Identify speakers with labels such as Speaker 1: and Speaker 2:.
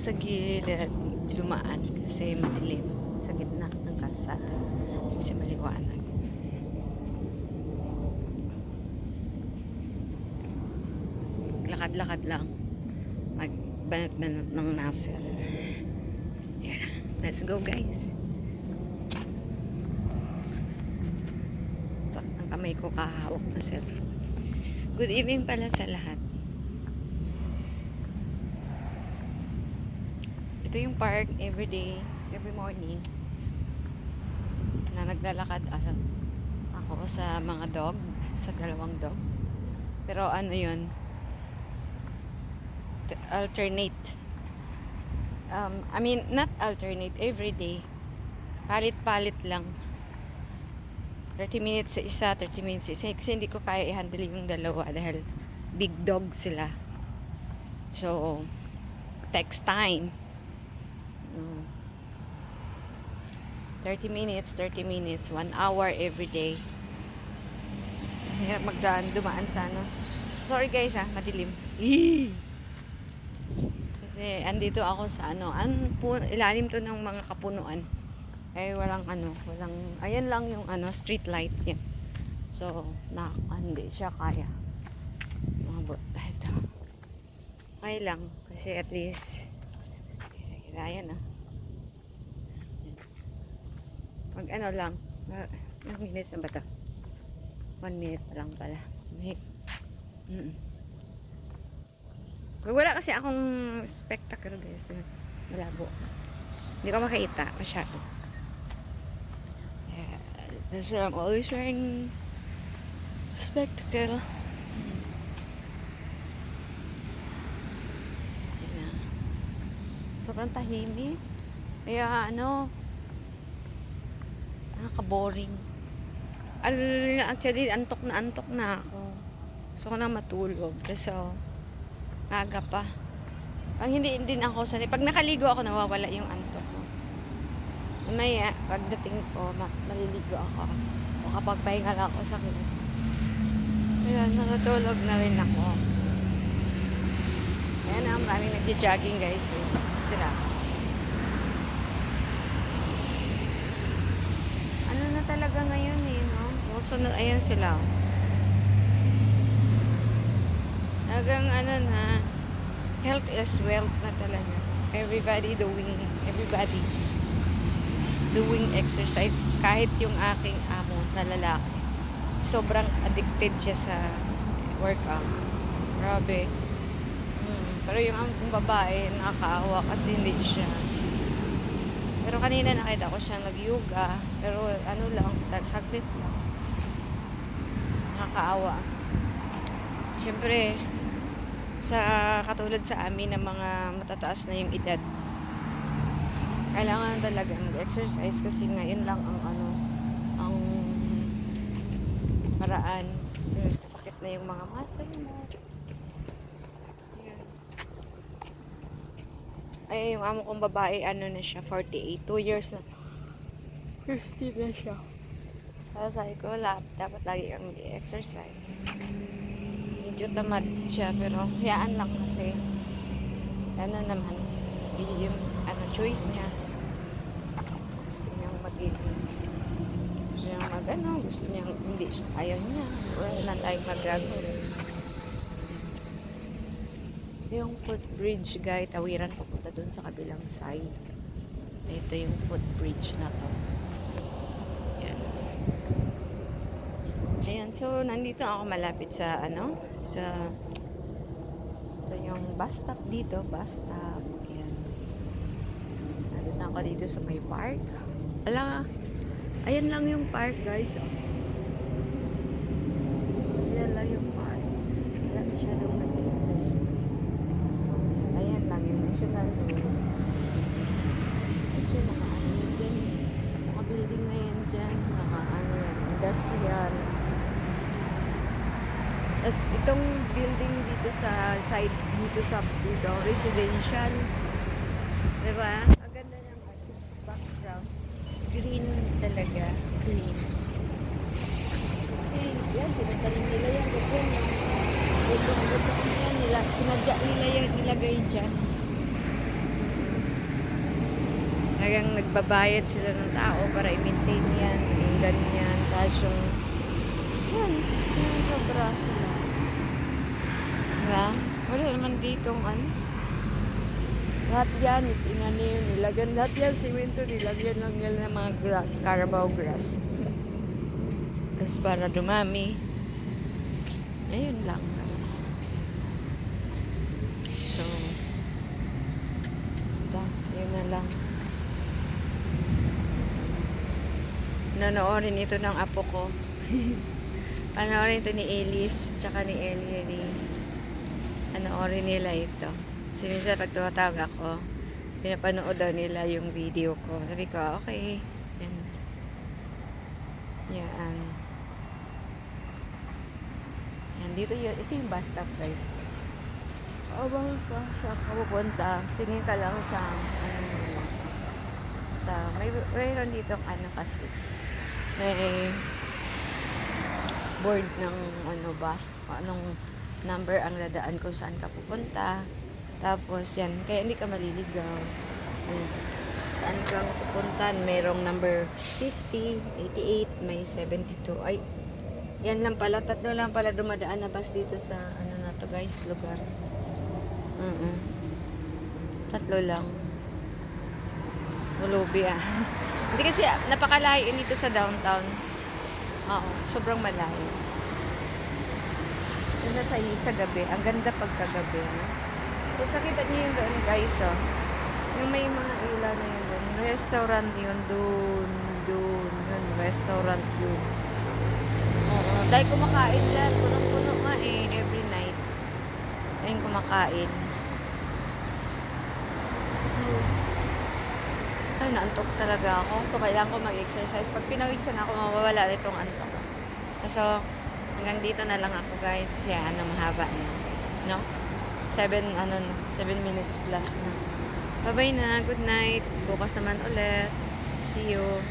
Speaker 1: sa gilid dumaan kasi madilim sa gitna ng kalsada. Kasi maliwanag. Lakad-lakad lang. Magbanat-banat ng muscle. Yeah. Let's go guys. Sakit ang kamay ko kahawak ng cellphone. Good evening pala sa lahat. Ito yung park every day, every morning na naglalakad ah, ako sa mga dog, sa dalawang dog. Pero ano yun, alternate. Um, I mean, not alternate, every day. Palit-palit lang. 30 minutes sa isa, 30 minutes sa isa. Kasi hindi ko kaya i-handle yung dalawa dahil big dog sila. So, text time. Mm. 30 minutes, 30 minutes, 1 hour every day. Hirap magdaan, dumaan sa ano. Sorry guys ha, madilim. Eee! Kasi andito ako sa ano, an, ilalim to ng mga kapunuan. Eh walang ano, walang, ayan lang yung ano, street light yan. So, na, hindi siya kaya. Mabot ito. Okay lang, kasi at least, kaya yan ah. Mag ano lang, ilang minutes na ba ito? One minute pa lang pala. Mm Pag wala kasi akong spectacle guys, eh, malabo. Hindi ko makita masyado. Yeah, why I'm always wearing spectacle. Ayan na. Sobrang tahimik. Kaya ano, nakaka-boring. Al- Actually, antok na antok na ako. Gusto ko na matulog. So, aga pa. Pag hindi din ako sanay. Pag nakaligo ako, nawawala yung antok ko. Mamaya, pagdating ko, ma- maliligo ako. O kapag pahinga lang ako sa. Ayun, natutulog na rin ako. Ayan na, maraming nagja-jogging guys. Eh. Sila. Ano na talaga ngayon eh, no? Uso na, ayan sila. Hanggang ano na, health is wealth na talaga. Everybody doing, everybody doing exercise. Kahit yung aking amo na lalaki. Sobrang addicted siya sa workout. Grabe. Pero yung kong babae, nakakaawa kasi hindi siya. Pero kanina nakita ko siya nag-yoga. Pero ano lang, saglit lang. Nakakaawa. Siyempre, sa katulad sa amin ng mga matataas na yung edad, kailangan talaga mag-exercise kasi ngayon lang ang ano, ang paraan. So, sasakit na yung mga muscle mo. Ayan. Ay, yung amo kong babae, ano na siya, 48. 2 years na. 50 na siya. Kaya sabi ko, la- dapat lagi kang mag-exercise. Medyo tamad siya, pero hayaan lang kasi. Ano naman, yun yung ano, choice niya. Gusto niyang mag-eat. Gusto niyang mag, ano, gusto niyang, hindi siya, ayaw niya. Wala na tayong magagawa. Yung footbridge, guys, tawiran papunta dun sa kabilang side. Ito yung footbridge na to. Yan. Ayan, so nandito ako malapit sa ano, sa ito yung bus stop dito, bus stop. Ayan. Nandito na ako dito sa may park. Ala, ayan lang yung park guys. oh. Ayan lang yung park. Wala masyadong nag-exercise. Ayan Ito yung mga ano dyan. Mga building na yan dyan. Mga ano yan, industrial. Tapos itong building dito sa side, dito sa dito, residential. Diba? Ang ganda ng background. Green talaga. Green. Okay, yan, tinatanim nila yan. Ganyan yung yan nila. Sinadya nila yung ilagay dyan. Hanggang nagbabayad sila ng tao para i-maintain yan, yung ganyan. Tapos yung, yan, yung sobra sila. Diba? Wala naman ditong ano. Lahat yan, inano yun, nilagyan lahat yan, simento, nilagyan lang yan ng mga grass, carabao grass. Tapos para dumami. Ayun lang, guys. So, basta, yun na lang. Nanoorin ito ng apo ko. Panoorin ito ni Elise, tsaka ni Ellie. Panoorin nila ito. Kasi minsan pag tumatawag ako, pinapanood daw nila yung video ko. Sabi ko, okay. Yan. Yan. Yan, dito yun. Ito yung bus stop, guys. Abang ka sa kapupunta. Tingin ka lang sa, ano, sa, may, mayroon dito ano kasi, may board ng ano bus, anong number ang dadaan kung saan ka pupunta. Tapos yan, kaya hindi ka maliligaw. Saan ka pupunta? Merong number 50, 88, may 72. Ay, yan lang pala. Tatlo lang pala dumadaan na bus dito sa ano na to guys, lugar. uh Tatlo lang. Ulubi ah. Hindi kasi ah, napakalayo nito sa downtown. Oo, sobrang malayo. Ganda sa sa gabi. Ang ganda pagkagabi. No? So, sakita niyo yun doon guys, oh. Yung may mga ilaw na yun doon. Restaurant yun doon. Doon. Yun, restaurant yun. Oo. Dahil kumakain lang. Punong-puno nga eh. Every night. Ayun kumakain. Ay, naantok talaga ako. So, kailangan ko mag-exercise. Pag pinawigsan ako, mawawala itong antok. So, hanggang dito na lang ako, guys. Kasi ano, mahaba na. No? 7, ano na, 7 minutes plus na. Bye-bye na. Good night. Bukas naman ulit. See you.